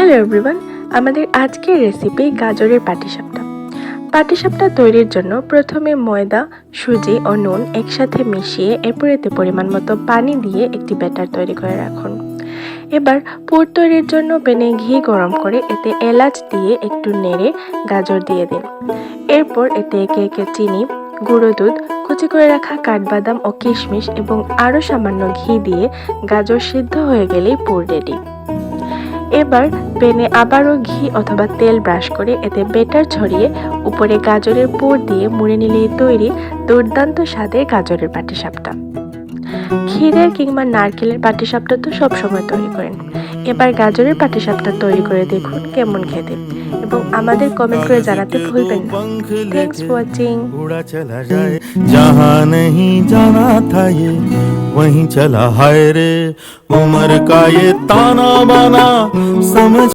Hello everyone আমাদের আজকের recipe গাজরের পাটিসাপটা। পাটিসাপটা তৈরির জন্য প্রথমে ময়দা, সুজি ও নুন একসাথে মিশিয়ে এরপর এতে পরিমাণ মতো পানি দিয়ে একটি ব্যাটার তৈরি করে রাখুন। এবার পুর তৈরির জন্য পেনে ঘি গরম করে এতে এলাচ দিয়ে একটু নেড়ে গাজর দিয়ে দিন। এরপর এতে একে একে চিনি, গুঁড়ো দুধ, কুচি করে রাখা কাঠবাদাম ও কিশমিশ এবং আরও সামান্য ঘি দিয়ে গাজর সিদ্ধ হয়ে গেলেই পুর রেডি এবার পেনে আবারও ঘি অথবা তেল ব্রাশ করে এতে বেটার ছড়িয়ে উপরে গাজরের পুর দিয়ে মুড়ে নিলেই তৈরি দুর্দান্ত স্বাদের গাজরের পাটিসাপটা। ক্ষীরের কিংবা নারকেলের পাটিসাপটা তো সবসময় তৈরি করেন। এবার গাজরের পাটিসাপটা তৈরি করে দেখুন কেমন খেতে এবং আমাদের কমেন্ট করে জানাতে ভুলবেন না पंख থ্যাংকস ফর ওয়াচিং उड़ा चला जाए जहाँ नहीं जाना था ये वहीं चला हाय रे उम्र का ये ताना बाना समझ